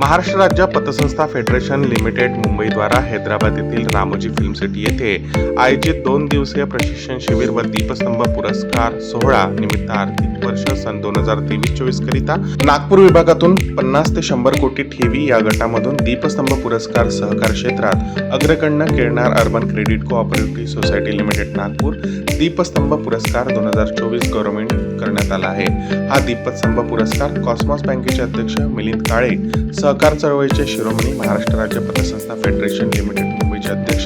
महाराष्ट्र राज्य पतसंस्था federation limited मुंबईद्वारा Hyderabad येथील रामोजी फिल्म सिटी येथे आयोजित दोन दिवसीय प्रशिक्षण शिबिर व दीपस्तंभ पुरस्कार सोहळा निमित्त आर्थिक वर्ष सन दोन हजार तेवीस चोवीस करिता नागपूर विभागातून पन्नास ते शंभर कोटी ठेवी या गटामधून दीपस्तंभ पुरस्कार सहकार क्षेत्रात अग्रगण्य केळणार urban credit cooperative society limited Nagpur दीपस्तंभ पुरस्कार दोन हजार चोवीस गव्हर्नमेंट करण्यात आला आहे. हा दीपस्तंभ पुरस्कार कॉस्मॉस बँकेचे अध्यक्ष मिलिंद काळे सहकार चळवळीचे शिरोमणी महाराष्ट्र राज्य पतसंस्था फेडरेशन लिमिटेड मुंबईचे अध्यक्ष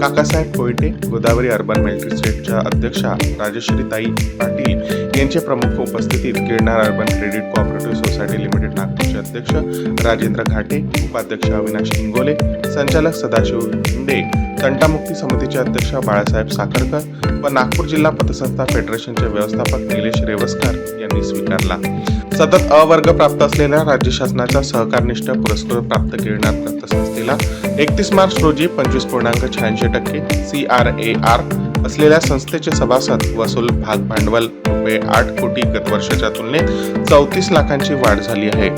काकासाहेब कोयटे गोदावरी अर्बन मॅजिस्ट्रेटच्या अध्यक्षा राजश्रीताई पाटील यांचे प्रमुख उपस्थितीत Girnar urban credit cooperative society limited नागपूरचे अध्यक्ष राजेंद्र घाटे उपाध्यक्ष अविनाश इंगोले संचालक सदाशिव हिंडे तंटामुक्ती समितीचे अध्यक्ष बाळासाहेब साखरकर व नागपूर जिल्हा पतसंस्था फेडरेशनचे व्यवस्थापक निलेश रेवस्कर यांनी स्वीकारला. सतत अवर्ग प्राप्त असलेल्या राज्य शासनाचा सहकारनिष्ठ पुरस्कार प्राप्त गिरणार पतसंस्थेला एकतीस मार्च रोजी पंचवीस पूर्णांक शहाऐंशी टक्के सी आर ए आर असलेल्या संस्थेचे सभासद वसूल भाग भांडवल रुपये आठ कोटी गतवर्षाच्या तुलनेत चौतीस लाखांची वाढ झाली आहे.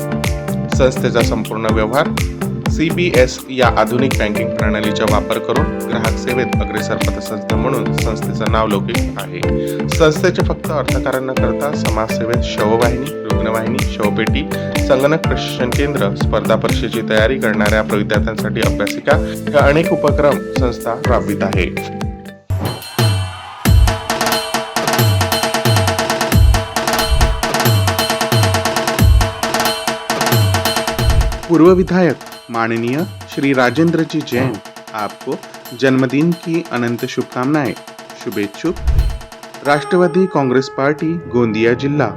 संस्थेचा संपूर्ण व्यवहार सी बी एस या आधुनिक बँकिंग प्रणालीचा वापर करून ग्राहक सेवेत अग्रेसर पतसंस्था म्हणून संस्थेचं नाव लौकिक आहे. संस्थेचे फक्त अर्थकारण न करता समाजसेवेत शववाहिनी रुग्णवाहिनी शवपेटी संगणक प्रशिक्षण केंद्र स्पर्धा परीक्षेची तयारी करणाऱ्या विद्यार्थ्यांसाठी अभ्यासिका या अनेक उपक्रम संस्था राबवित आहे. पूर्व विधायक माननीय श्री राजेंद्र जी जैन आपको जन्मदिन की अनंत शुभकामनाएं। शुभेच्छुक। राष्ट्रवादी कांग्रेस पार्टी गोंदिया जिल्हा